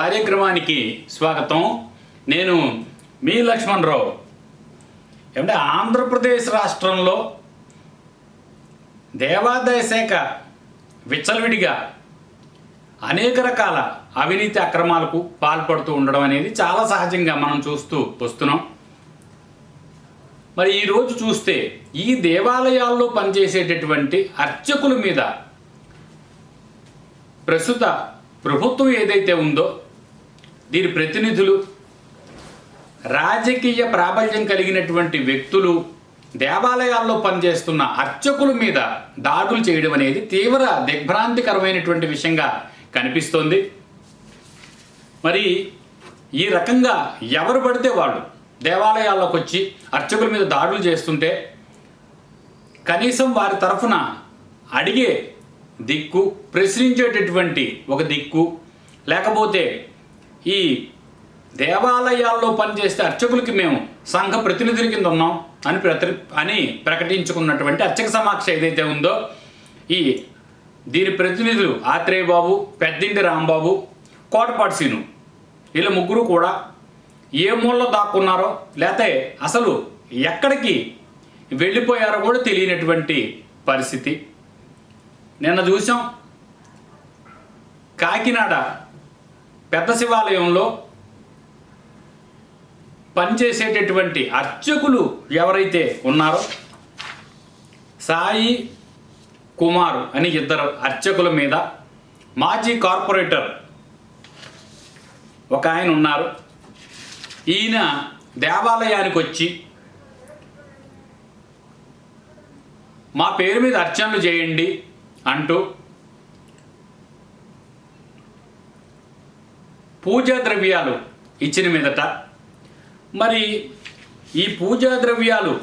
కార్యక్రమానికి స్వాగతం. నేను మీ లక్ష్మణరావు. ఏమంటే ఆంధ్రప్రదేశ్ రాష్ట్రంలో దేవాదాయ శాఖ విచ్చలవిడిగా అనేక రకాల అవినీతి అక్రమాలకు పాల్పడుతూ ఉండడం అనేది చాలా సహజంగా మనం చూస్తూ వస్తున్నాం. మరి ఈరోజు చూస్తే ఈ దేవాలయాల్లో పనిచేసేటటువంటి అర్చకుల మీద ప్రస్తుత ప్రభుత్వం ఏదైతే ఉందో దీని ప్రతినిధులు రాజకీయ ప్రాబల్యం కలిగినటువంటి వ్యక్తులు దేవాలయాల్లో పనిచేస్తున్న అర్చకుల మీద దాడులు చేయడం అనేది తీవ్ర దిగ్భ్రాంతికరమైనటువంటి విషయంగా కనిపిస్తోంది. మరి ఈ రకంగా ఎవరు పడితే వాళ్ళు దేవాలయాల్లోకి వచ్చి అర్చకుల మీద దాడులు చేస్తుంటే కనీసం వారి తరఫున అడిగే దిక్కు ప్రశ్నించేటటువంటి ఒక దిక్కు లేకపోతే ఈ దేవాలయాల్లో పనిచేసే అర్చకులకి మేము సంఘ ప్రతినిధుల కింద ఉన్నాం అని ప్రతి అని ప్రకటించుకున్నటువంటి అర్చక సమాక్ష ఏదైతే ఉందో ఈ దీని ప్రతినిధులు ఆత్రేయ బాబు పెద్దింటి రాంబాబు కోటపాటి సీను. వీళ్ళ ముగ్గురు కూడా ఏ మూలలో దాక్కున్నారో లేతే అసలు ఎక్కడికి వెళ్ళిపోయారో కూడా తెలియనటువంటి పరిస్థితి. నిన్న చూసాం కాకినాడ పెద్ద శివాలయంలో పనిచేసేటటువంటి అర్చకులు ఎవరైతే ఉన్నారో సాయి కుమార్ అని ఇద్దరు అర్చకుల మీద మాజీ కార్పొరేటర్ ఒక ఆయన ఉన్నారు. ఈయన దేవాలయానికి వచ్చి మా పేరు మీద అర్చనలు చేయండి అంటూ పూజా ద్రవ్యాలు ఇచ్చిన మీదట. మరి ఈ పూజా ద్రవ్యాలు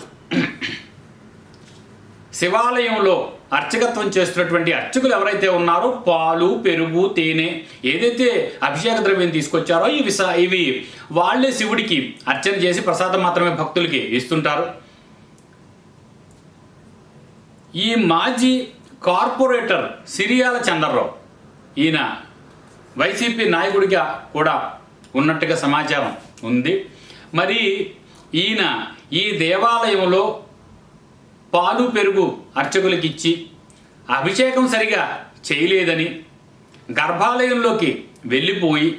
శివాలయంలో అర్చకత్వం చేస్తున్నటువంటి అర్చకులు ఎవరైతే ఉన్నారో పాలు పెరుగు తేనె ఏదైతే అభిషేక ద్రవ్యం తీసుకొచ్చారో ఇవి ఇవి వాళ్ళే శివుడికి అర్చన చేసి ప్రసాదం మాత్రమే భక్తులకి ఇస్తుంటారు. ఈ మాజీ కార్పొరేటర్ సిరియాల చంద్రరావు ఈయన వైసీపీ నాయకుడిగా కూడా ఉన్నట్టుగా సమాచారం ఉంది. మరి ఈయన ఈ దేవాలయంలో పాలు పెరుగు అర్చకులకిచ్చి అభిషేకం సరిగా చేయలేదని గర్భాలయంలోకి వెళ్ళిపోయి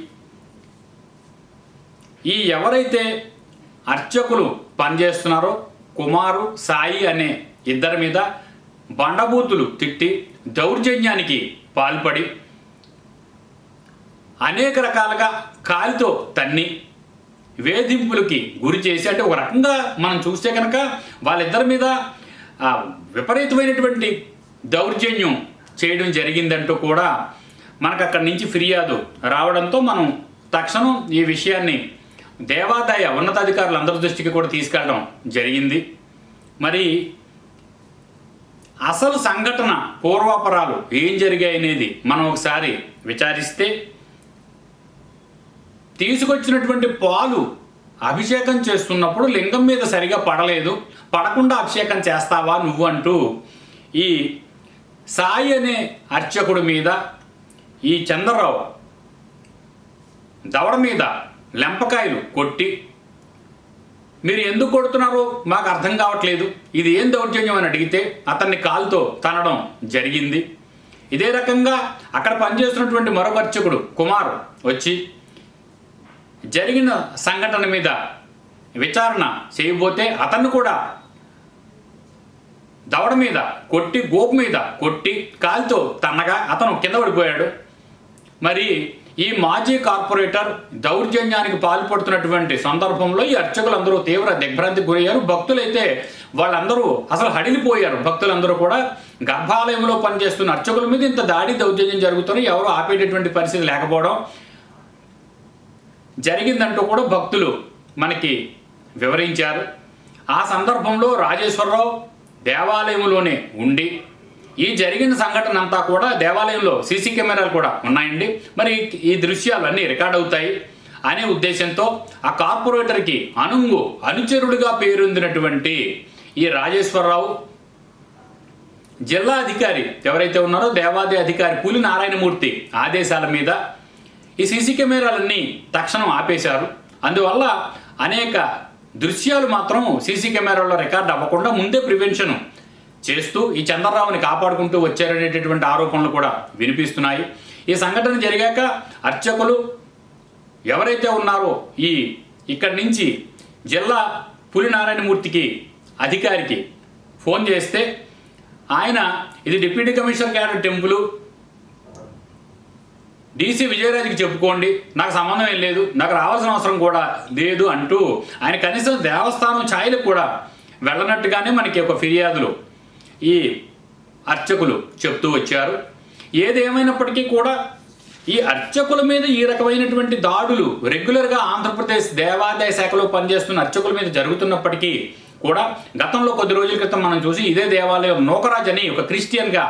ఈ ఎవరైతే అర్చకులు పనిచేస్తున్నారో కుమారు సాయి అనే ఇద్దరి మీద బండబూతులు తిట్టి దౌర్జన్యానికి పాల్పడి అనేక రకాలుగా కాలితో తన్ని వేధింపులకి గురి చేసి అంటే ఒక రకంగా మనం చూస్తే కనుక వాళ్ళిద్దరి మీద విపరీతమైనటువంటి దౌర్జన్యం చేయడం జరిగిందంటూ కూడా మనకు అక్కడి నుంచి ఫిర్యాదు రావడంతో మనం తక్షణం ఈ విషయాన్ని దేవాదాయ ఉన్నతాధికారులు అందరి దృష్టికి కూడా తీసుకెళ్ళడం జరిగింది. మరి అసలు సంఘటన పూర్వాపరాలు ఏం జరిగాయి అనేది మనం ఒకసారి విచారిస్తే తీసుకొచ్చినటువంటి పాలు అభిషేకం చేస్తున్నప్పుడు లింగం మీద సరిగా పడలేదు. పడకుండా అభిషేకం చేస్తావా నువ్వు అంటూ ఈ సాయి అనే అర్చకుడి మీద ఈ చంద్రరావు దవడ మీద లెంపకాయలు కొట్టి మీరు ఎందుకు కొడుతున్నారు? మాకు అర్థం కావట్లేదు. ఇది ఏం దౌర్జన్యం అని అడిగితే అతన్ని కాలుతో తనడం జరిగింది. ఇదే రకంగా అక్కడ పనిచేస్తున్నటువంటి మరొక అర్చకుడు కుమార్ వచ్చి జరిగిన సంఘటన మీద విచారణ చేయబోతే అతన్ని కూడా దవడ మీద కొట్టి గోపు మీద కొట్టి కాలుతో తన్నగా అతను కింద పడిపోయాడు. మరి ఈ మాజీ కార్పొరేటర్ దౌర్జన్యానికి పాల్పడుతున్నటువంటి సందర్భంలో ఈ అర్చకులందరూ తీవ్ర దిగ్భ్రాంతికి గురయ్యారు. భక్తులైతే వాళ్ళందరూ అసలు హడిలిపోయారు. భక్తులందరూ కూడా గర్భాలయంలో పనిచేస్తున్న అర్చకుల మీద ఇంత దాడి దౌర్జన్యం జరుగుతున్నాయి ఎవరు ఆపేటటువంటి పరిస్థితి లేకపోవడం జరిగిందంటూ కూడా భక్తులు మనకి వివరించారు. ఆ సందర్భంలో రాజేశ్వరరావు దేవాలయంలోనే ఉండి ఈ జరిగిన సంఘటన అంతా కూడా దేవాలయంలో సీసీ కెమెరాలు కూడా ఉన్నాయండి. మరి ఈ దృశ్యాలు అన్నీ రికార్డ్ అవుతాయి అనే ఉద్దేశంతో ఆ కార్పొరేటర్కి అనుంగు అనుచరుడిగా పేరొందినటువంటి ఈ రాజేశ్వరరావు జిల్లా అధికారి ఎవరైతే ఉన్నారో దేవాది అధికారి పులి నారాయణమూర్తి ఆదేశాల మీద ఈ సీసీ కెమెరాలన్నీ తక్షణం ఆపేశారు. అందువల్ల అనేక దృశ్యాలు మాత్రం సీసీ కెమెరాల్లో రికార్డ్ అవ్వకుండా ముందే ప్రివెన్షన్ చేస్తూ ఈ చంద్రరావుని కాపాడుకుంటూ వచ్చారనేటటువంటి ఆరోపణలు కూడా వినిపిస్తున్నాయి. ఈ సంఘటన జరిగాక అర్చకులు ఎవరైతే ఉన్నారో ఈ ఇక్కడి నుంచి జిల్లా పులినారాయణమూర్తికి అధికారికి ఫోన్ చేస్తే ఆయన ఇది డిప్యూటీ కమిషనర్ గారి టెంపుల్ డీసీ విజయరాజుకి చెప్పుకోండి నాకు సంబంధం ఏం లేదు నాకు రావాల్సిన అవసరం కూడా లేదు అంటూ ఆయన కనీసం దేవస్థానం ఛాయలకు కూడా వెళ్ళనట్టుగానే మనకి ఒక ఫిర్యాదులు ఈ అర్చకులు చెప్తూ వచ్చారు. ఏదేమైనప్పటికీ కూడా ఈ అర్చకుల మీద ఈ రకమైనటువంటి దాడులు రెగ్యులర్గా ఆంధ్రప్రదేశ్ దేవాదాయ శాఖలో పనిచేస్తున్న అర్చకుల మీద జరుగుతున్నప్పటికీ కూడా గతంలో కొద్ది రోజుల క్రితం మనం చూసి ఇదే దేవాలయం నోకరాజ్ అని ఒక క్రిస్టియన్గా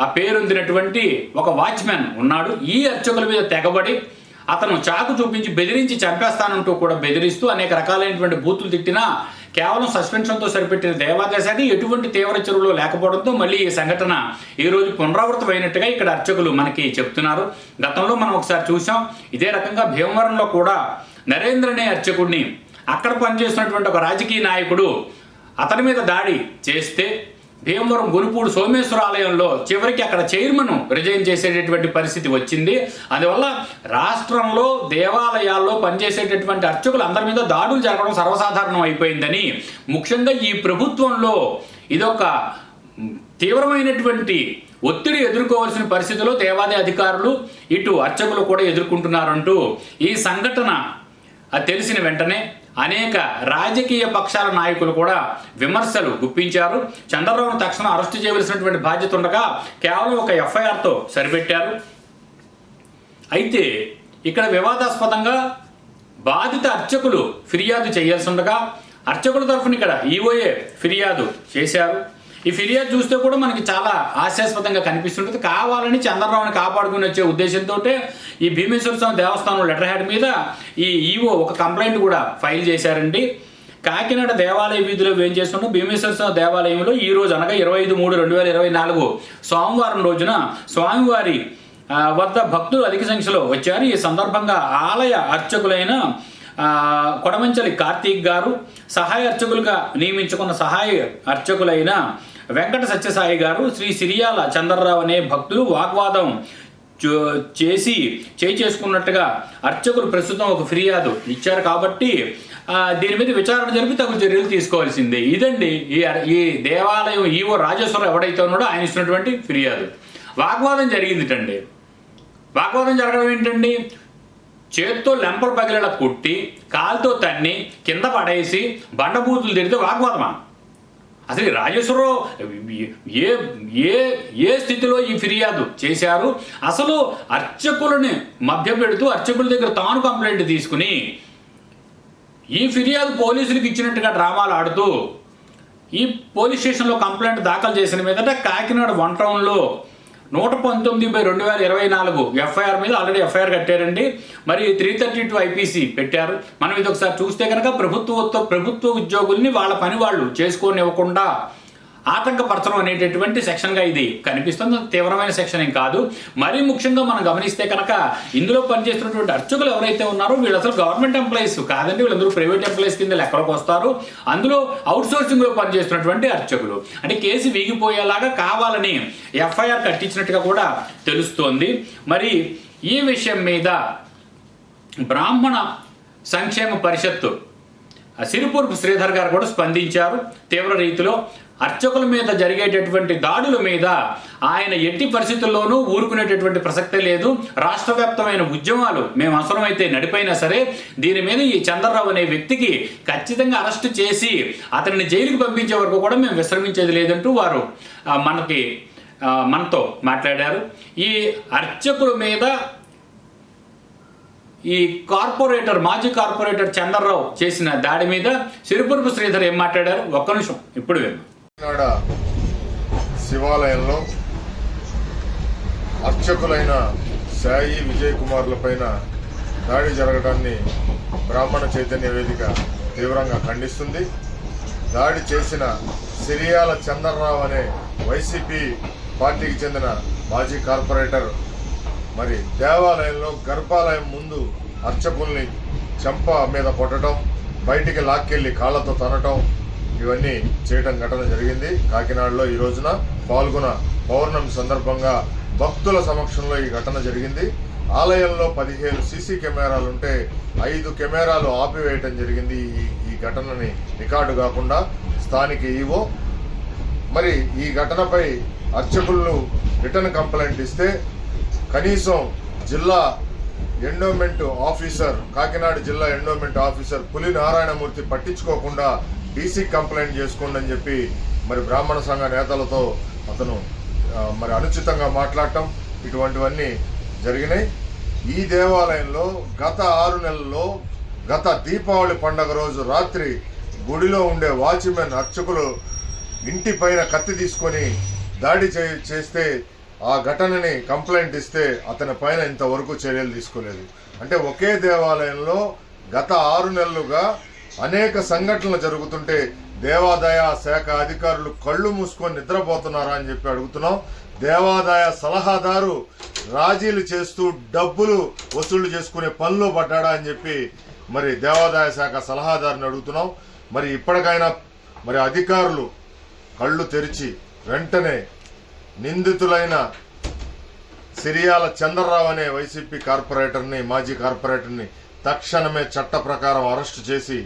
ఆ పేరొందినటువంటి ఒక వాచ్మెన్ ఉన్నాడు. ఈ అర్చకుల మీద తెగబడి అతను చాకు చూపించి బెదిరించి చంపేస్తానంటూ కూడా బెదిరిస్తూ అనేక రకాలైనటువంటి బూతులు తిట్టినా కేవలం సస్పెన్షన్తో సరిపెట్టిన దేవాదాయ ఎటువంటి తీవ్ర చెరువులో లేకపోవడంతో మళ్ళీ ఈ సంఘటన ఈ రోజు పునరావృతమైనట్టుగా ఇక్కడ అర్చకులు మనకి చెప్తున్నారు. గతంలో మనం ఒకసారి చూసాం ఇదే రకంగా భీమవరంలో కూడా నరేంద్ర అనే అర్చకుడిని అక్కడ పనిచేస్తున్నటువంటి ఒక రాజకీయ నాయకుడు అతని మీద దాడి చేస్తే భీమవరం గురుపూడి సోమేశ్వర ఆలయంలో చివరికి అక్కడ చైర్మన్ రిజైన్ చేసేటటువంటి పరిస్థితి వచ్చింది. అందువల్ల రాష్ట్రంలో దేవాలయాల్లో పనిచేసేటటువంటి అర్చకులు అందరి మీద దాడులు జరగడం సర్వసాధారణం అయిపోయిందని ముఖ్యంగా ఈ ప్రభుత్వంలో ఇదొక తీవ్రమైనటువంటి ఒత్తిడి ఎదుర్కోవాల్సిన పరిస్థితిలో దేవాదాయ అధికారులు ఇటు అర్చకులు కూడా ఎదుర్కొంటున్నారంటూ ఈ సంఘటన అది తెలిసిన వెంటనే అనేక రాజకీయ పక్షాల నాయకులు కూడా విమర్శలు గుప్పించారు. చంద్రబాబును తక్షణం అరెస్టు చేయవలసినటువంటి బాధ్యత ఉండగా కేవలం ఒక ఎఫ్ఐఆర్తో సరిపెట్టారు. అయితే ఇక్కడ వివాదాస్పదంగా బాధిత అర్చకులు ఫిర్యాదు చేయాల్సి ఉండగా అర్చకుల తరఫున ఇక్కడ ఈఓఏ ఫిర్యాదు చేశారు. ఈ ఫిర్యాదు చూస్తే కూడా మనకి చాలా హాస్యాస్పదంగా కనిపిస్తుంటుంది. కావాలని చంద్రరావుని కాపాడుకుని వచ్చే ఉద్దేశంతో ఈ భీమేశ్వర స్వామి దేవస్థానం లెటర్ హెడ్ మీద ఈ ఈఓ ఒక కంప్లైంట్ కూడా ఫైల్ చేశారండి. కాకినాడ దేవాలయ వీధిలో ఏం చేస్తున్న భీమేశ్వర స్వామి దేవాలయంలో ఈ రోజు అనగా ఇరవై ఐదు మూడు రెండు వేల ఇరవై నాలుగు సోమవారం రోజున స్వామివారి వద్ద భక్తులు అధిక సంఖ్యలో వచ్చారు. ఈ సందర్భంగా ఆలయ అర్చకులైన కొడమంచలి కార్తీక్ గారు సహాయ అర్చకులుగా నియమించుకున్న సహాయ అర్చకులైన వెంకట సత్యసాయి గారు శ్రీ సిరియాల చంద్రరావు అనే భక్తులు వాగ్వాదం చేసి చేయి చేసుకున్నట్టుగా అర్చకులు ప్రస్తుతం ఒక ఫిర్యాదు ఇచ్చారు కాబట్టి దీని మీద విచారణ జరిపి తగు చర్యలు తీసుకోవాల్సిందే. ఇదండి ఈ ఈ దేవాలయం ఈవో రాజేశ్వరం ఎవడైతే ఉన్నాడో ఆయన ఇచ్చినటువంటి ఫిర్యాదు. వాగ్వాదం జరిగిందిటండి. వాగ్వాదం జరగడం ఏంటండి? చేత్తో లెంపలు పగిలేలా కొట్టి కాలుతో తన్ని కింద పడేసి బండబూతులు తిరిగితే వాగ్వాదమా? అసలు ఈ రాజేశ్వరరావు ఏ ఏ ఏ స్థితిలో ఈ ఫిర్యాదు చేశారు? అసలు అర్చకులని మభ్యపెడుతూ అర్చకుల దగ్గర తాను కంప్లైంట్ తీసుకుని ఈ ఫిర్యాదు పోలీసులకు ఇచ్చినట్టుగా డ్రామాలు ఆడుతూ ఈ పోలీస్ స్టేషన్లో కంప్లైంట్ దాఖలు చేసిన మీదట కాకినాడ వన్ టౌన్లో నూట పంతొమ్మిది బై రెండు వేల ఇరవై నాలుగు ఎఫ్ఐఆర్ మీద ఆల్రెడీ ఎఫ్ఐఆర్ కట్టారండి. మరి త్రీ థర్టీ టూ ఐపీసీ పెట్టారు. మనం ఇది ఒకసారి చూస్తే కనుక ప్రభుత్వ ప్రభుత్వ ఉద్యోగుల్ని వాళ్ళ పని వాళ్ళు చేసుకోనివ్వకుండా ఆటంకపరచడం అనేటటువంటి సెక్షన్గా ఇది కనిపిస్తుంది. తీవ్రమైన సెక్షన్ ఏం కాదు. మరీ ముఖ్యంగా మనం గమనిస్తే కనుక ఇందులో పనిచేస్తున్నటువంటి అర్చకులు ఎవరైతే ఉన్నారో వీళ్ళు అసలు గవర్నమెంట్ ఎంప్లాయీస్ కాదండి. వీళ్ళందరూ ప్రైవేట్ ఎంప్లాయీస్ కింద లెక్కలోకి వస్తారు. అందులో అవుట్ సోర్సింగ్లో పనిచేస్తున్నటువంటి అర్చకులు. అంటే కేసు వీగిపోయేలాగా కావాలని ఎఫ్ఐఆర్ కట్టించినట్టుగా కూడా తెలుస్తోంది. మరి ఈ విషయం మీద బ్రాహ్మణ సంక్షేమ పరిషత్తు సిరిపూర్పు శ్రీధర్ గారు కూడా స్పందించారు. తీవ్ర రీతిలో అర్చకుల మీద జరిగేటటువంటి దాడుల మీద ఆయన ఎట్టి పరిస్థితుల్లోనూ ఊరుకునేటటువంటి ప్రసక్తే లేదు. రాష్ట్ర వ్యాప్తమైన ఉద్యమాలు మేము అవసరమైతే నడిపైనా సరే దీని మీద ఈ చంద్రరావు అనే వ్యక్తికి ఖచ్చితంగా అరెస్ట్ చేసి అతనిని జైలుకు పంపించే వరకు కూడా మేము విశ్రమించేది లేదంటూ వారు మనకి మనతో మాట్లాడారు. ఈ అర్చకుల మీద ఈ కార్పొరేటర్ మాజీ కార్పొరేటర్ చంద్రరావు చేసిన దాడి మీద సిరిపురపు శ్రీధర్ ఏం మాట్లాడారు? ఒక్క నిమిషం ఇప్పుడు విన్నాం. కాకినాడ శివాలయంలో అర్చకులైన సాయి విజయ్ కుమార్ల పైన దాడి జరగడాన్ని బ్రాహ్మణ చైతన్య వేదిక తీవ్రంగా ఖండిస్తుంది. దాడి చేసిన సిరియాల చంద్రరావు అనే వైసీపీ పార్టీకి చెందిన మాజీ కార్పొరేటర్ మరి దేవాలయంలో గర్భాలయం ముందు అర్చకుల్ని చెంప మీద కొట్టడం బయటికి లాక్కెళ్ళి కాళ్ళతో తనటం ఇవన్నీ చేయటం ఘటన జరిగింది. కాకినాడలో ఈ రోజున పాల్గొన పౌర్ణమి సందర్భంగా భక్తుల సమక్షంలో ఈ ఘటన జరిగింది. ఆలయంలో పదిహేను సీసీ కెమెరాలు ఉంటే ఐదు కెమెరాలు ఆపివేయటం జరిగింది ఈ ఈ ఘటనని రికార్డు కాకుండా స్థానిక ఈవో. మరి ఈ ఘటనపై అర్చకులు రిటర్న్ కంప్లైంట్ ఇస్తే కనీసం జిల్లా ఎండోమెంట్ ఆఫీసర్ కాకినాడ జిల్లా ఎండోమెంట్ ఆఫీసర్ పులి నారాయణమూర్తి పట్టించుకోకుండా డీసీ కంప్లైంట్ చేసుకోండి అని చెప్పి మరి బ్రాహ్మణ సంఘ నేతలతో అతను మరి అనుచితంగా మాట్లాడటం ఇటువంటివన్నీ జరిగినాయి. ఈ దేవాలయంలో గత ఆరు నెలల్లో గత దీపావళి పండగ రోజు రాత్రి గుడిలో ఉండే వాచ్మెన్ అర్చకులు ఇంటి పైన కత్తి తీసుకొని దాడి చే చేస్తే ఆ ఘటనని కంప్లైంట్ ఇస్తే అతని పైన ఇంతవరకు చర్యలు తీసుకోలేదు. అంటే ఒకే దేవాలయంలో గత ఆరు నెలలుగా అనేక సంఘటనలు జరుగుతుంటే దేవాదాయ శాఖ అధికారులు కళ్ళు మూసుకొని నిద్రపోతున్నారా అని చెప్పి అడుగుతున్నాం. దేవాదాయ సలహాదారు రాజీలు చేస్తూ డబ్బులు వసూళ్ళు చేసుకునే పనిలో పడ్డాడా అని చెప్పి మరి దేవాదాయ శాఖ సలహాదారుని అడుగుతున్నాం. మరి ఇప్పటికైనా మరి అధికారులు కళ్ళు తెరిచి వెంటనే నిందితులైన సిరియాల చంద్రరావు అనే వైసీపీ కార్పొరేటర్ని మాజీ కార్పొరేటర్ని తక్షణమే చట్ట ప్రకారం అరెస్టు చేసి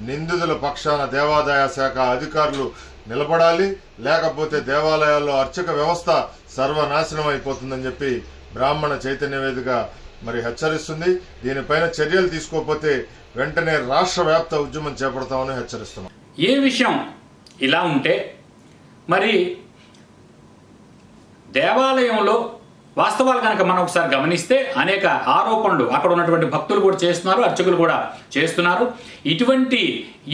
నిందితుల పక్షాన దేవాదాయ శాఖ అధికారులు నిలబడాలి లేకపోతే దేవాలయాల్లో అర్చక వ్యవస్థ సర్వనాశనం అయిపోతుందని చెప్పి బ్రాహ్మణ చైతన్య వేదిక మరి హెచ్చరిస్తుంది. దీనిపైన చర్యలు తీసుకోకపోతే వెంటనే రాష్ట్ర వ్యాప్త ఉద్యమం చేపడతామని హెచ్చరిస్తున్నాం. ఏ విషయం ఇలా ఉంటే మరి దేవాలయంలో వాస్తవాలు కనుక మనం ఒకసారి గమనిస్తే అనేక ఆరోపణలు అక్కడ ఉన్నటువంటి భక్తులు కూడా చేస్తున్నారు అర్చకులు కూడా చేస్తున్నారు. ఇటువంటి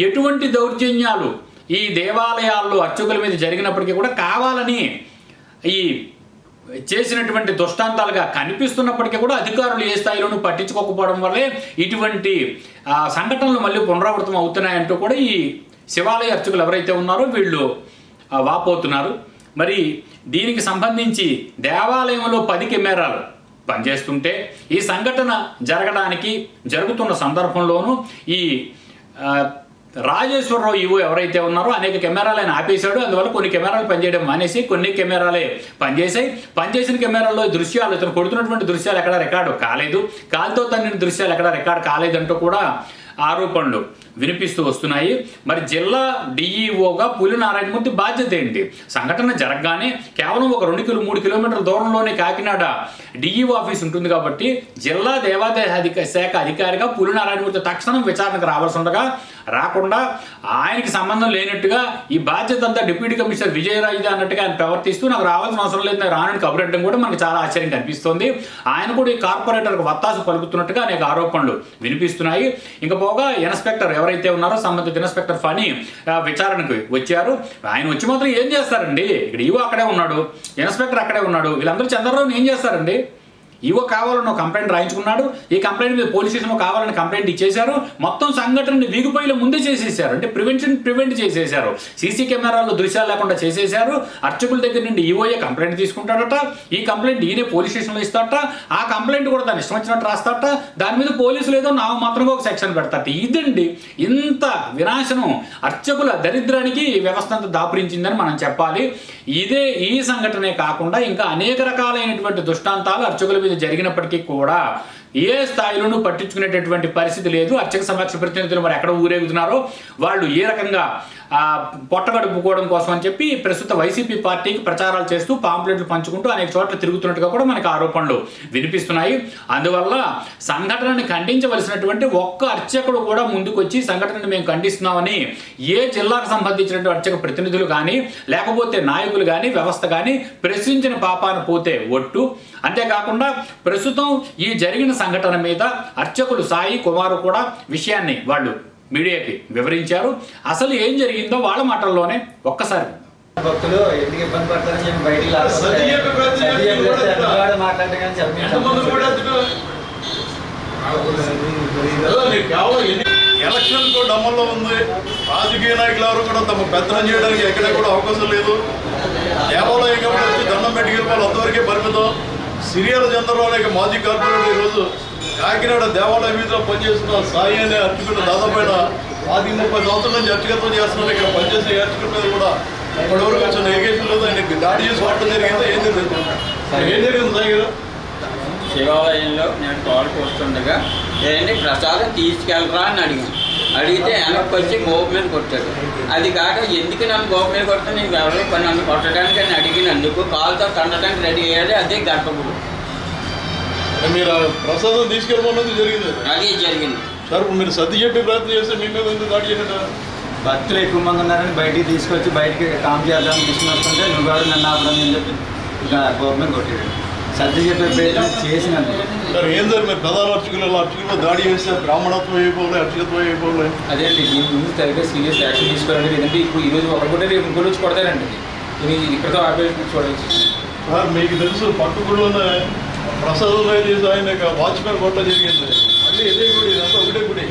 ఎటువంటి దౌర్జన్యాలు ఈ దేవాలయాల్లో అర్చకుల మీద జరిగినప్పటికీ కూడా కావాలని ఈ చేసినటువంటి దుష్టాంతాలుగా కనిపిస్తున్నప్పటికీ కూడా అధికారులు ఏ స్థాయిలోనూ పట్టించుకోకపోవడం వల్లే ఇటువంటి సంఘటనలు మళ్ళీ పునరావృతం అవుతున్నాయంటూ కూడా ఈ శివాలయ అర్చకులు ఎవరైతే ఉన్నారో వీళ్ళు వాపోతున్నారు. మరి దీనికి సంబంధించి దేవాలయంలో పది కెమెరాలు పనిచేస్తుంటే ఈ సంఘటన జరగడానికి జరుగుతున్న సందర్భంలోనూ ఈ రాజేశ్వరరావు ఇవో ఎవరైతే ఉన్నారో అనేక కెమెరాలు ఆయన ఆపేశాడు. అందువల్ల కొన్ని కెమెరాలు పనిచేయడం మానేసి కొన్ని కెమెరాలే పనిచేసాయి పనిచేసిన కెమెరాల్లో దృశ్యాలు ఇతను కొడుతున్నటువంటి దృశ్యాలు ఎక్కడ రికార్డు కాలేదు. కాలుతో తన్నిన దృశ్యాలు ఎక్కడ రికార్డు కాలేదంటూ కూడా ఆరోపణలు వినిపిస్తూ వస్తున్నాయి. మరి జిల్లా డిఈఓగా పులి నారాయణమూర్తి బాధ్యత ఏంటి? సంఘటన జరగగానే కేవలం ఒక రెండు కిలో మూడు కిలోమీటర్ల దూరంలోనే కాకినాడ డిఈఓ ఆఫీస్ ఉంటుంది కాబట్టి జిల్లా దేవాదాయ శాఖ అధికారిగా పులి నారాయణమూర్తి తక్షణం విచారణకు రావాల్సి ఉండగా రాకుండా ఆయనకి సంబంధం లేనట్టుగా ఈ బాధ్యత అంతా డిప్యూటీ కమిషనర్ విజయరాజు అన్నట్టుగా ఆయన ప్రవర్తిస్తూ నాకు రావాల్సిన అవసరం లేదు నేను రానని కబురెట్టడం కూడా మనకు చాలా ఆశ్చర్యం కనిపిస్తోంది. ఆయన కూడా ఈ కార్పొరేటర్కి వత్తాసు పలుకుతున్నట్టుగా అనేక ఆరోపణలు వినిపిస్తున్నాయి. ఇంకా పోగా ఇన్స్పెక్టర్ ఎవరైతే ఉన్నారో సంబంధిత ఇన్స్పెక్టర్ ఫని విచారణకు వచ్చారు. ఆయన వచ్చి మాత్రం ఏం చేస్తారండి? ఇక్కడ ఈవో అక్కడే ఉన్నాడు ఇన్స్పెక్టర్ అక్కడే ఉన్నాడు వీళ్ళందరూ చంద్రరావుని ఏం చేస్తారండి? ఇవో కావాలని ఒక కంప్లైంట్ రాయించుకున్నాడు. ఈ కంప్లైంట్ మీద పోలీస్ స్టేషన్లో కావాలని కంప్లైంట్ ఇచ్చేశారు. మొత్తం సంఘటనని వీగుపోయిలో ముందే చేసేసారు అంటే ప్రివెన్షన్ ప్రివెంట్ చేసేసారు సీసీ కెమెరాల్లో దృశ్యాలు లేకుండా చేసేశారు. అర్చకుల దగ్గర నుండి ఈఓఏ కంప్లైంట్ తీసుకుంటాడట. ఈ కంప్లైంట్ ఈయనే పోలీస్ స్టేషన్లో ఇస్తాడట. ఆ కంప్లైంట్ కూడా దాని ఇష్టం వచ్చినట్టు రాస్తాడట. దాని మీద పోలీసులు ఏదో నా మాత్రంగా ఒక సెక్షన్ పెడతాట ఇదండి ఇంత వినాశనం. అర్చకుల దరిద్రానికి ఈ వ్యవస్థ అంతా దాపురించిందని మనం చెప్పాలి. ఇదే ఈ సంఘటనే కాకుండా ఇంకా అనేక రకాలైనటువంటి దుష్టాంతాలు అర్చకుల మీద జరిగినప్పటికీ కూడా ఏ స్థాయిలోనూ పట్టించుకునేటటువంటి పరిస్థితి లేదు. అర్చక సమక్ష ప్రతినిధులు మరి ఎక్కడ ఊరేగుతున్నారో వాళ్ళు ఏ రకంగా పొట్ట పొట్టగడుపుకోవడం కోసం అని చెప్పి ప్రస్తుత వైసీపీ పార్టీకి ప్రచారాలు చేస్తూ పాంప్లెట్లు పంచుకుంటూ అనేక చోట్ల తిరుగుతున్నట్టుగా కూడా మనకు ఆరోపణలు వినిపిస్తున్నాయి. అందువల్ల సంఘటనని ఖండించవలసినటువంటి ఒక్క అర్చకుడు కూడా ముందుకొచ్చి సంఘటనని మేము ఖండిస్తున్నామని ఏ జిల్లాకు సంబంధించినటువంటి అర్చక ప్రతినిధులు కానీ లేకపోతే నాయకులు కానీ వ్యవస్థ కానీ ప్రశ్నించిన పాపాను పోతే ఒట్టు. అంతేకాకుండా ప్రస్తుతం ఈ జరిగిన సంఘటన మీద అర్చకులు సాయి కుమారు కూడా విషయాన్ని వాళ్ళు మీడియాకి వివరించారు. అసలు ఏం జరిగిందో వాళ్ళ మాటల్లోనే ఒక్కసారి. భక్తులు ఎందుకు ఇబ్బంది పడతారని చెప్పి బయటికి మాట్లాడటం కానీ చెప్పి ఎలక్షన్ కూడా అమల్లో ఉంది? రాజకీయ నాయకులు ఎవరు కూడా తమ పెత్తనం చేయడానికి ఎక్కడ కూడా అవకాశం లేదు. దేవాలయం వచ్చి దండం పెట్టుకెళ్ళి వాళ్ళు అంతవరకే పరిమితం. సిరియల్ చంద్రబాబు నాయుడు మాజీ కార్పొరేటర్ ఈరోజు కాకినాడ దేవాలయం వీధిలో పనిచేస్తున్న సాయి అనే అర్చకుడు దాదాపు పాతి ముప్పై సంవత్సరాల నుంచి అర్చకత్వం చేస్తున్నారు. ఇక్కడ పనిచేసిన అర్చకుడి మీద కూడా ఇప్పటివరకు వచ్చిన ఎలిగేషన్ లేదు. ఆయనకి దాడి చేసి వాడటం జరిగిందో? ఏం జరిగింది? ఏం జరిగింది సాయి గారు? శివాలయంలో నేను తోడుకు వస్తుండగా ఏంటి ప్రసాదం తీసుకెళ్ళరా? అని అడిగాను అడిగితే వెనక్కి వచ్చి గోపు మీద కొట్టాడు. అది కాక ఎందుకు నన్ను గోపు మీద కొడితే నేను ఎవరు పని నన్ను కొట్టడానికి అని అడిగినందుకు కాలుతో తండటానికి రెడీ అయ్యాడు అదే గర్భగుడు. మీరు ప్రసాదం తీసుకెళ్ళమన్నది జరిగింది. అది జరిగింది. సార్ ఇప్పుడు మీరు సర్ది చెప్పి ప్రయత్నం చేస్తే మీ మీద ఎందుకు దాడి చేయడం భక్తులు ఎక్కువ మంది ఉన్నారని బయటికి తీసుకొచ్చి బయటికి కామ్ చేద్దామని తీసుకుని వస్తుంటే నువ్వు వాడు నన్ను ఆపడం అని చెప్పి ఇంకా గవర్నమెంట్ కొట్టాడు. సర్ది చెప్పే ప్రయత్నం చేసినందుకు. సార్ ఏం సార్ మీరు ప్రధాన అర్చకులు అర్చకులు దాడి చేస్తే బ్రాహ్మణత్వం అయిపోలే అర్చకత్వం అయిపోలే అదే అండి దీని ముందు తగిన సీరియస్ యాక్షన్ తీసుకోవాలండి లేదంటే ఇప్పుడు ఈ రోజు ఒకటి కొట్టే రేపు ఇంకో రోజు కొడతారండి. ఇది ఇక్కడతో ఆపేసి చూడవచ్చు సార్ మీకు తెలుసు పట్టుకుడులోనే ప్రసాదం చేసి ఆయన వాచ్మెన్ కొట్ట జరిగింది. మళ్ళీ ఇదే గుడి ఇదంతా ఒకటే గుడి.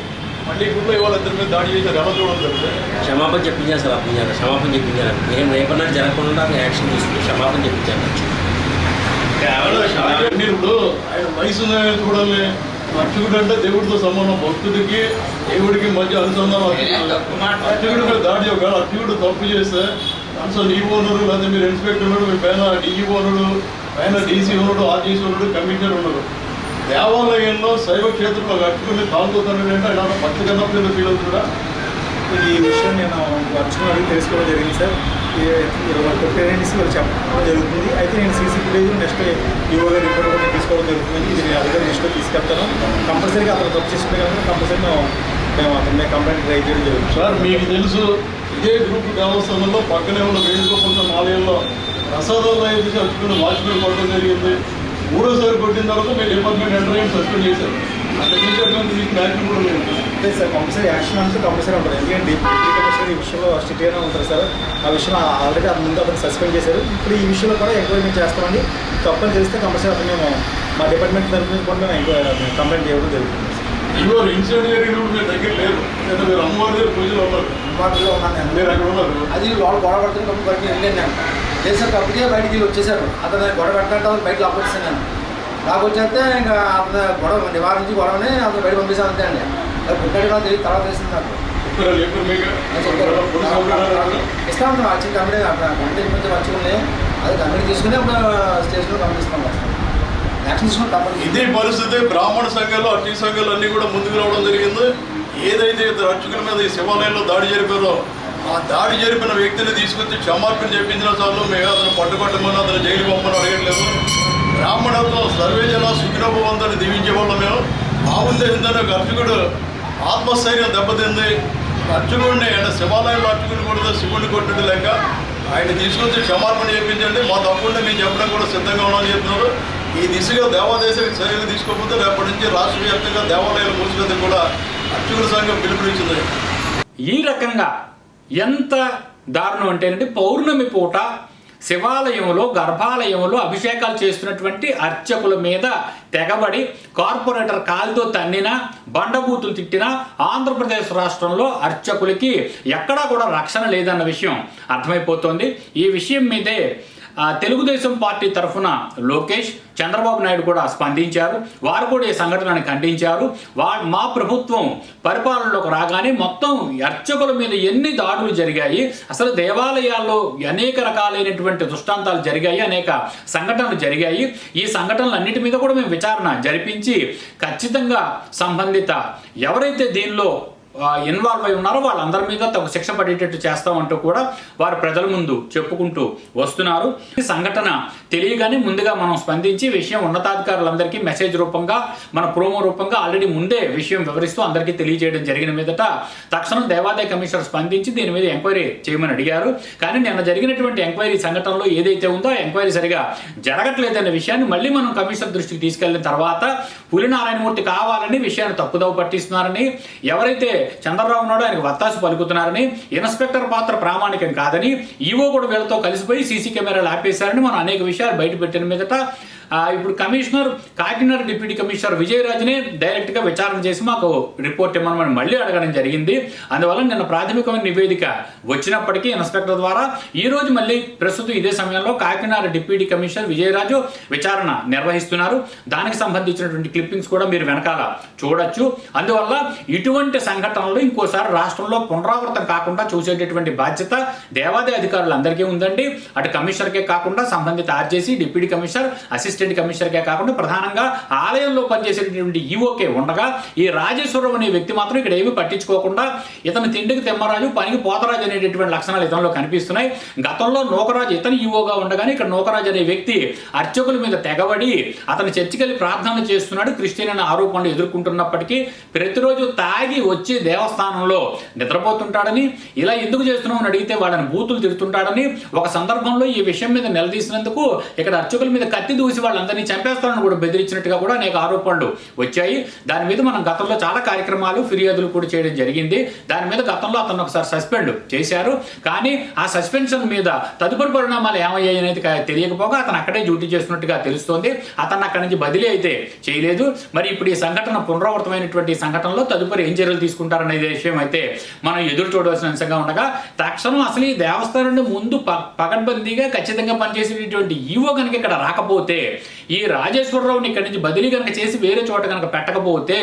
మళ్ళీ గుడిలో ఇవాళ ఇద్దరి మీద దాడి చేశారు. ఎలా చూడాలి క్షమాపణ చెప్పించారు సార్ అప్పించారు క్షమాపణ చెప్పించారు నేను రేపన్నా జరగకుండా యాక్షన్ తీసుకుని క్షమాపణ చెప్పించాను మీరు ఇప్పుడు ఆయన వయసు చూడాలి. అర్చకుడు అంటే దేవుడితో సంబంధం. భక్తుడికి దేవుడికి మధ్య అనుసంధానం అర్చకుడు. మీద దాడి ఒకవేళ అర్చకుడు తప్పు చేస్తే కన్సల్ ఈ ఓనరు లేదా మీరు ఇన్స్పెక్టర్ ఉన్నాడు మీ పైన డిఈ ఓనరు పైన డీసీ ఉన్నాడు ఆర్టీసీ ఉన్నాడు కమిషనర్ ఉన్నాడు. దేవాలయంలో శైవ క్షేత్రంలో అర్చకుడిని తాగుతుందంటే అంటే ఆయన భక్తి కన్నప్పుడు ఫీల్ అవుతుందా ఈ విషయం నేను అడిగి తెలుసుకోవడం జరిగింది సార్. పేరెంట్స్ చెప్పడం జరుగుతుంది. అయితే నేను సీసీ ఫుటేజ్ నెక్స్ట్ యువగా రిపోర్ట్ కూడా తీసుకోవడం జరుగుతుంది. ఇది నేను అధికారి దృష్టిలో తీసుకెళ్తాను. కంపల్సరీగా అతను తప్పు చేసుకుంటే కనుక కంపల్సరీ మేము అతని కంప్లైంట్ ట్రై చేయడం జరుగుతుంది. సార్ మీకు తెలుసు ఇదే గ్రూప్ దేవస్థానంలో పక్కనే ఉన్న వేణుగోపాల ఆలయంలో ప్రసాదాలు చేసి అర్చకుని వాచ్మెన్ కొట్టడం జరిగింది. మూడోసారి కొట్టిన తర్వాత మీ డిపార్ట్మెంట్ ఎంటర్ అయ్యి సస్పెండ్ చేశారు. అంతకు మించి అటువంటి మీకు న్యాయం కూడా లేదు. అంటే సార్ కంపల్సరీ యాక్షన్ అంటే కంపల్సరీ ఉంటుంది. ఎందుకంటే డిప్యూటీ కమిషనర్ ఈ విషయంలో స్ట్రిక్ట్గానే ఉంటారు సార్. ఆ విషయంలో ఆల్రెడీ అతను ముందు అతను సస్పెండ్ చేశారు. ఇప్పుడు ఈ విషయంలో కూడా ఎంక్వైరీ చేస్తామండి. తప్పని తెలిస్తే కంపల్సరీ అతను మేము మా డిపార్ట్మెంట్ తరఫు కూడా మేము ఎంక్వైరీ కంప్లైంట్ చేయడం జరుగుతుంది. ఇవాళ ఇన్సిడెంట్ జరిగినప్పుడు మీ దగ్గర లేరు లేదా మీరు అమ్మవారి దగ్గర పూజలు ఉన్నారు వాటిలో ఉన్నాను నేను. మీరు అక్కడ ఉన్నారు అది వాళ్ళు గొడవ పడుతున్నప్పుడు బయటికి వెళ్ళాను నేను చేసేటప్పటికే బయటికి వెళ్ళి వచ్చేసారు అతను గొడవ పెట్టాలంటే బయట లాక్కొచ్చాను నేను లాక్కొచ్చేస్తే ఇంకా అతను గొడవ నివారించి గొడవని అతను బయట పంపించాను అంతే అండి అది పుట్టాడు కూడా తెలియదు తర్వాత తెలిసింది నాకు ఇక్కడ లేరు మీకు అని చెప్పారు పోలీసు వాళ్ళు ఇస్తాం వచ్చి కంపెనీ కంపెనీ కొంచెం వచ్చుకుని అది కంపెనీ తీసుకుని అప్పుడు స్టేషన్లో పంపిస్తాం ఇదే పరిస్థితి బ్రాహ్మణ సంఘాలు అట్టి సంఘాలు అన్ని కూడా ముందుకు రావడం జరిగింది. ఏదైతే ఇద్దరు మీద ఈ శివాలయంలో దాడి జరిపారో ఆ దాడి జరిపిన వ్యక్తిని తీసుకొచ్చి క్షమార్పణ చెప్పించిన చాలు మేము అతను పట్టుబట్టమని అతను జైలు పంపని అడగట్లేదు. బ్రాహ్మణత్వం సర్వేజన సుఖినభవంతాన్ని దీవించే వాళ్ళం మేము. బాగుందేందని ఒక అర్చకుడు ఆత్మస్థైర్యం దెబ్బతింది. అర్చకుడిని ఆయన శివాలయంలో అర్చకుడిని కొడితే శివుడిని కొట్టడం లెక్క. ఆయన తీసుకొచ్చి క్షమార్పణ చేయించండి మా తప్పుడిని మేము చెప్పడం కూడా సిద్ధంగా ఉన్నామని చెప్తున్నారు. ఈ దిశగా దేవాదేశానికి చర్యలు తీసుకోకపోతే రేపటి నుంచి రాష్ట్ర వ్యాప్తంగా దేవాలయాలు మూసినందుకు కూడా అర్చకుల సంఘం పిలుపునిచ్చింది. ఈ రకంగా ఎంత దారుణం అంటేనంటే పౌర్ణమి పూట శివాలయంలో గర్భాలయంలో అభిషేకాలు చేస్తున్నటువంటి అర్చకుల మీద తెగబడి కార్పొరేటర్ కాలుతో తన్నిన బండబూతులు తిట్టిన ఆంధ్రప్రదేశ్ రాష్ట్రంలో అర్చకులకి ఎక్కడా కూడా రక్షణ లేదన్న విషయం అర్థమైపోతోంది. ఈ విషయం మీదే తెలుగుదేశం పార్టీ తరఫున లోకేష్ చంద్రబాబు నాయుడు కూడా స్పందించారు. వారు కూడా ఈ సంఘటనను ఖండించారు. వా మా ప్రభుత్వం పరిపాలనలోకి రాగానే మొత్తం అర్చకుల మీద ఎన్ని దాడులు జరిగాయి అసలు దేవాలయాల్లో అనేక రకాలైనటువంటి దృష్టాంతాలు జరిగాయి అనేక సంఘటనలు జరిగాయి. ఈ సంఘటనలన్నిటి మీద కూడా మేము విచారణ జరిపించి ఖచ్చితంగా సంబంధిత ఎవరైతే దీనిలో ఇన్వాల్వ్ అయి ఉన్నారో వాళ్ళందరి మీద తగు శిక్ష పడేటట్టు చేస్తామంటూ కూడా వారు ప్రజల ముందు చెప్పుకుంటూ వస్తున్నారు. ఈ సంఘటన తెలియగానే ముందుగా మనం స్పందించి విషయం ఉన్నతాధికారులందరికీ మెసేజ్ రూపంగా మన ప్రోమో రూపంగా ఆల్రెడీ ముందే విషయం వివరిస్తూ అందరికీ తెలియజేయడం జరిగిన మీదట తక్షణం దేవాదాయ కమిషనర్ స్పందించి దీని మీద ఎంక్వైరీ చేయమని అడిగారు. కానీ నిన్న జరిగినటువంటి ఎంక్వైరీ సంఘటనలో ఏదైతే ఉందో ఆ ఎంక్వైరీ సరిగా జరగట్లేదనే విషయాన్ని మళ్ళీ మనం కమిషనర్ దృష్టికి తీసుకెళ్ళిన తర్వాత పులినారాయణమూర్తి కావాలని విషయాన్ని తప్పుదవ పట్టిస్తున్నారని ఎవరైతే చంద్రబాబు నాయుడు ఆయనకు వత్తాసు పలుకుతున్నారని ఇన్స్పెక్టర్ పాత్ర ప్రామాణికం కాదని ఈవో కూడా వీళ్ళతో కలిసిపోయి సీసీ కెమెరాలు ఆపేశారని మనం అనేక విషయాలు బయట పెట్టిన మీదట ఇప్పుడు కమిషనర్ కాకినాడ డిప్యూటీ కమిషనర్ విజయరాజునే డైరెక్ట్గా విచారణ చేసి మాకు రిపోర్ట్ ఇవ్వమని మళ్ళీ అడగడం జరిగింది. అందువల్ల నిన్న ప్రాథమికమైన నివేదిక వచ్చినప్పటికీ ఇన్స్పెక్టర్ ద్వారా ఈ రోజు మళ్ళీ ప్రస్తుతం ఇదే సమయంలో కాకినాడ డిప్యూటీ కమిషనర్ విజయరాజు విచారణ నిర్వహిస్తున్నారు. దానికి సంబంధించినటువంటి క్లిప్పింగ్స్ కూడా మీరు వెనకాల చూడొచ్చు. అందువల్ల ఇటువంటి సంఘటనలు ఇంకోసారి రాష్ట్రంలో పునరావృతం కాకుండా చూసేటటువంటి బాధ్యత దేవాదాయ అధికారులందరికీ ఉందండి. అటు కమిషనర్కే కాకుండా సంబంధిత ఆర్జేసీ డిప్యూటీ కమిషనర్ అసిస్టెంట్ కమిషనర్కే కాకుండా ప్రధానంగా ఆలయంలో పనిచేసేటటువంటి ఈఓకే ఉండగా ఈ రాజేశ్వరం అనే వ్యక్తి మాత్రం ఇక్కడ ఏమీ పట్టించుకోకుండా ఇతను తిండికి తెమ్మరాజు పనికి పోతరాజు అనేటటువంటి లక్షణాలు ఇతనిలో కనిపిస్తున్నాయి. గతంలో నూకరాజు ఇతను ఈవోగా ఉండగానే ఇక్కడ నూకరాజు అనే వ్యక్తి అర్చకుల మీద తెగబడి అతను చర్చికెళ్ళి ప్రార్థన చేస్తున్నాడు. క్రిస్టియన్ అనే ఆరోపణలు ఎదుర్కొంటున్నప్పటికీ ప్రతిరోజు తాగి వచ్చి దేవస్థానంలో నిద్రపోతుంటాడని ఇలా ఎందుకు చేస్తున్నావు అని అడిగితే వాళ్ళని బూతులు తిడుతుంటాడని ఒక సందర్భంలో ఈ విషయం మీద నిలదీసినందుకు ఇక్కడ అర్చకుల మీద కత్తి దూసి వాళ్ళందరినీ చంపేస్తారని కూడా బెదిరించినట్టుగా కూడా అనేక ఆరోపణలు వచ్చాయి. దాని మీద మనం గతంలో చాలా కార్యక్రమాలు ఫిర్యాదులు కూడా చేయడం జరిగింది. దాని మీద గతంలో అతను ఒకసారి సస్పెండ్ చేశారు. కానీ ఆ సస్పెన్షన్ మీద తదుపరి పరిణామాలు ఏమయ్యాయి అనేది తెలియకపోగా అతను అక్కడే డ్యూటీ చేస్తున్నట్టుగా తెలుస్తోంది. అతను అక్కడి నుంచి బదిలీ అయితే చేయలేదు. మరి ఇప్పుడు ఈ సంఘటన పునరావృతమైనటువంటి సంఘటనలో తదుపరి ఏం చర్యలు తీసుకుంటారనే విషయం అయితే మనం ఎదురు చూడవలసిన అంశంగా ఉండగా తక్షణం అసలు ఈ దేవస్థానం నుండి ముందు ప- పకడ్బందీగా ఖచ్చితంగా పనిచేసేటటువంటి ఈవో కనుక ఇక్కడ రాకపోతే ఈ రాజేశ్వరరావుని ఇక్కడి నుంచి బదిలీ కనుక చేసి వేరే చోట కనుక పెట్టకపోతే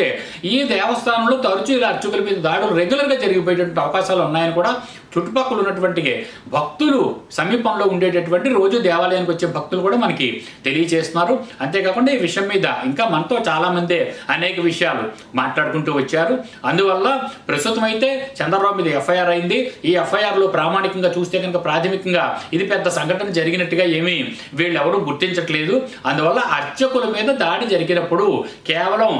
ఈ దేవస్థానంలో తరచూ ఇలా అర్చకుల మీద దాడులు రెగ్యులర్గా జరిగిపోయేటువంటి అవకాశాలు ఉన్నాయని కూడా చుట్టుపక్కల ఉన్నటువంటి భక్తులు సమీపంలో ఉండేటటువంటి రోజు దేవాలయానికి వచ్చే భక్తులు కూడా మనకి తెలియజేస్తున్నారు అంతేకాకుండా ఈ విషయం మీద ఇంకా మనతో చాలామందే అనేక విషయాలు మాట్లాడుకుంటూ వచ్చారు. అందువల్ల ప్రస్తుతం అయితే చంద్రబాబు మీద ఎఫ్ఐఆర్ అయింది. ఈ ఎఫ్ఐఆర్లో ప్రామాణికంగా చూస్తే కనుక ప్రాథమికంగా ఇది పెద్ద సంఘటన జరిగినట్టుగా ఏమీ వీళ్ళు ఎవరు గుర్తించట్లేదు. అందువల్ల అర్చకుల మీద దాడి జరిగినప్పుడు కేవలం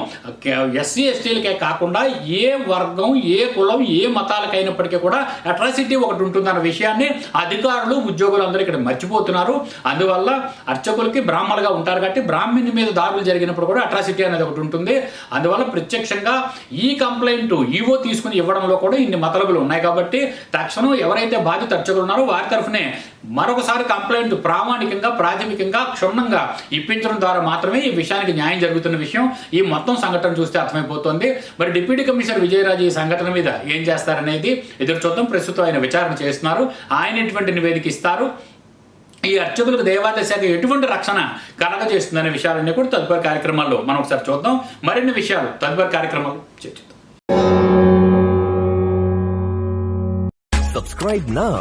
ఎస్సీ ఎస్టీలకే కాకుండా ఏ వర్గం ఏ కులం ఏ మతాలకైనప్పటికీ కూడా అట్రాసిటీ ఒకటి ఉంటుందన్న విషయాన్ని అధికారులు ఉద్యోగులు అందరూ ఇక్కడ మర్చిపోతున్నారు. అందువల్ల అర్చకులకి బ్రాహ్మణులుగా ఉంటారు కాబట్టి బ్రాహ్మణి మీద దాడులు జరిగినప్పుడు కూడా అట్రాసిటీ అనేది ఒకటి ఉంటుంది. అందువల్ల ప్రత్యక్షంగా ఈ కంప్లైంట్ ఈవో తీసుకుని ఇవ్వడంలో కూడా ఇన్ని మతలబులు ఉన్నాయి కాబట్టి తక్షణం ఎవరైతే బాధ్యత అర్చకులు ఉన్నారో వారి తరఫునే మరొకసారి కంప్లైంట్ ప్రామాణికంగా ప్రాథమికంగా క్షుణ్ణంగా ఇప్పించడం ద్వారా మాత్రమే ఈ విషయానికి న్యాయం జరుగుతున్న విషయం. ఈ మొత్తం సంఘటన చూస్తే అర్థమైపోతుంది. మరి డిప్యూటీ కమిషనర్ విజయరాజు ఈ సంఘటన మీద ఏం చేస్తారనేది ఎదురు చూద్దాం. ప్రస్తుతం ఆయన విచారణ చేస్తున్నారు. ఆయన ఎటువంటి నివేదిక ఇస్తారు? ఈ అర్చకులకు దేవాదాయ శాఖ ఎటువంటి రక్షణ కలగజేస్తుందనే విషయాలన్నీ కూడా తదుపరి కార్యక్రమాల్లో మనం ఒకసారి చూద్దాం. మరిన్ని విషయాలు తదుపరి కార్యక్రమాలు చర్చిద్దాం. Subscribe now.